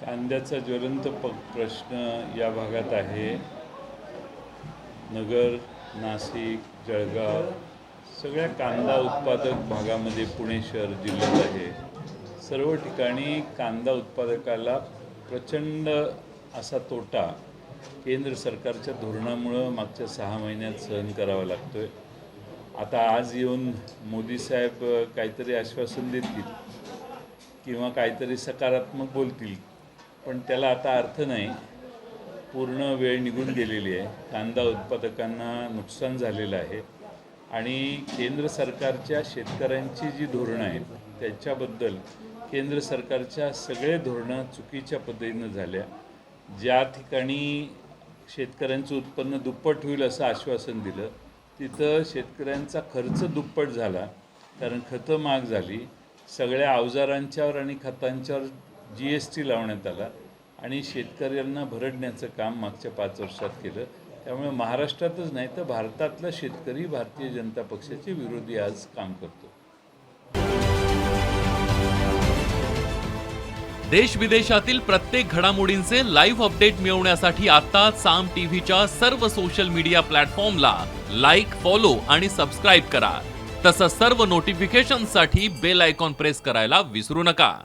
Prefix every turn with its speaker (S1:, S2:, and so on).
S1: कांद्याचा ज्वलंत प प्रश्न या भागात आहे. नगर नाशिक जळगाव सगळ्या कांदा उत्पादक भागामध्ये पुणे शहर जिल्ह्यात आहे. सर्व ठिकाणी कांदा उत्पादकाला प्रचंड असा तोटा केंद्र सरकारच्या धोरणामुळं मागच्या सहा महिन्यात सहन करावा लागतो आहे आता आज येऊन मोदी साहेब काहीतरी आश्वासन देतील किंवा काहीतरी सकारात्मक बोलतील. पण त्याला आता अर्थ नाही. पूर्ण वेळ निघून गेलेली आहे. कांदा उत्पादकांना नुकसान झालेलं आहे. आणि केंद्र सरकारच्या शेतकऱ्यांची जी धोरणं आहेत त्याच्याबद्दल केंद्र सरकारच्या सगळे धोरणं चुकीच्या पद्धतीनं झाल्या. ज्या ठिकाणी शेतकऱ्यांचं उत्पन्न दुप्पट होईल असं आश्वासन दिलं तिथं शेतकऱ्यांचा खर्च दुप्पट झाला. कारण खतं महाग झाली. सगळ्या अवजारांच्यावर आणि खतांच्यावर जी एस टी लावण्यात आला. आणि शेतकऱ्यांना भरडण्याचं काम मागच्या पाच वर्षात केलं. त्यामुळे महाराष्ट्रातच नाही तर भारतातला शेतकरी भारतीय जनता पक्षाचे विरोधी आज काम करतो.
S2: देश विदेशातील प्रत्येक घडामोडींचे लाईव्ह अपडेट मिळवण्यासाठी आता साम टीव्हीच्या सर्व सोशल मीडिया प्लॅटफॉर्मला लाईक फॉलो आणि सबस्क्राईब करा. तसंच सर्व नोटिफिकेशनसाठी बेल आयकॉन प्रेस करायला विसरू नका.